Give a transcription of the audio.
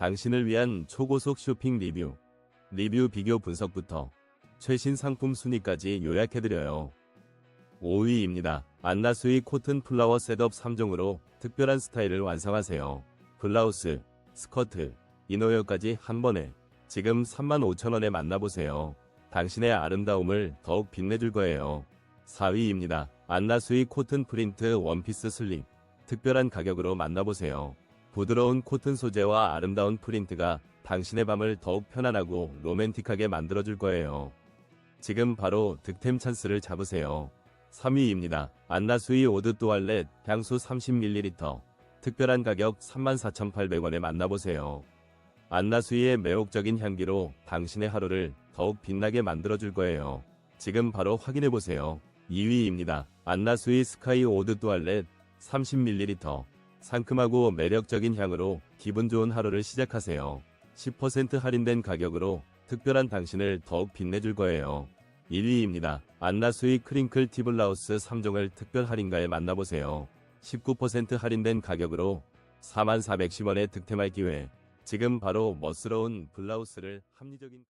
당신을 위한 초고속 쇼핑 리뷰, 리뷰 비교 분석부터 최신 상품 순위까지 요약해드려요. 5위입니다. 안나수이 코튼 플라워 셋업 3종으로 특별한 스타일을 완성하세요. 블라우스, 스커트, 이너웨어까지 한 번에 지금 35,000원에 만나보세요. 당신의 아름다움을 더욱 빛내줄 거예요. 4위입니다. 안나수이 코튼 프린트 원피스 슬립. 특별한 가격으로 만나보세요. 부드러운 코튼 소재와 아름다운 프린트가 당신의 밤을 더욱 편안하고 로맨틱하게 만들어줄 거예요. 지금 바로 득템 찬스를 잡으세요. 3위입니다. 안나수이 오드 또알렛 향수 30ml. 특별한 가격 34,800원에 만나보세요. 안나수이의 매혹적인 향기로 당신의 하루를 더욱 빛나게 만들어줄 거예요. 지금 바로 확인해보세요. 2위입니다. 안나수이 스카이 오드 또알렛 30ml. 상큼하고 매력적인 향으로 기분 좋은 하루를 시작하세요. 10% 할인된 가격으로 특별한 당신을 더욱 빛내줄 거예요. 1위입니다. 안나수이 크링클 티블라우스 3종을 특별 할인가에 만나보세요. 19% 할인된 가격으로 4410원에 득템할 기회. 지금 바로 멋스러운 블라우스를 합리적인